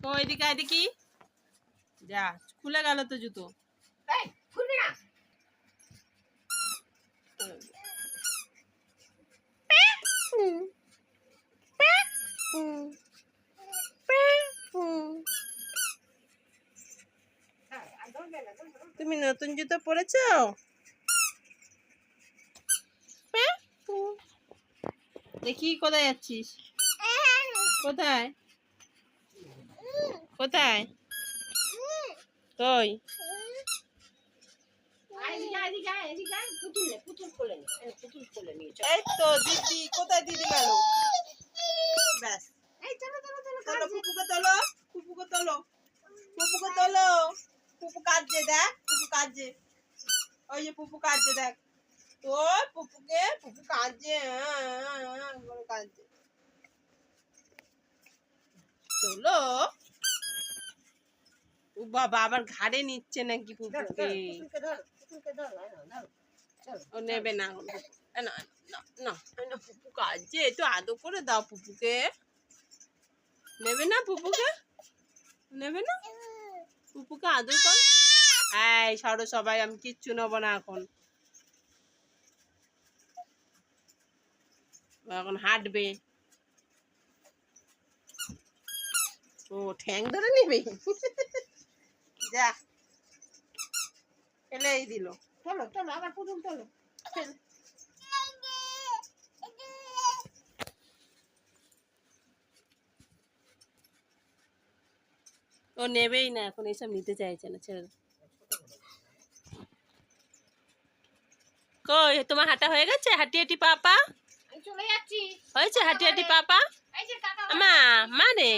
তো এদিকে আয় দেখি। যা খুলে গেল তো জুতো। তুমি নতুন জুতো পরেছো? দেখি কোথায় যাচ্ছিস। কোথায় কোথায় কই আয় এদিকে, আয় এদিকে, আয় এদিকে, আয়। পুতুল নে, পুতুল কোথায়? কাঁদছে ওই যে পুপু কাঁদছে দেখ। তো পুপুকে পুপু কাঁদছে। তোলো। ও বাবা আবার ঘাড়ে নিচ্ছে নাকি। চলো, ও নেবে না না না না পুপু আদর করে দাও পুপুকে। নেবে না পুপুকে? নেবে না? পুপুকে আদর কর। এই সরো সবাই আমি কিচ্ছু নেব না এখন। এখন হাঁটবে। ও ঠ্যাং ধরে নিবে? যা। ফেলেই দিল। চলো, চলো, আবার পুতুল চলো। ও নেবেই না এখন এইসব নিতে চাইছে না ছেড়ে কই তোমার হাঁটা হয়ে গেছে? হাঁটি হাঁটি পাপা চলে যাচ্ছি। হয়েছে হাঁটি হাঁটি পাপা মা মা রে।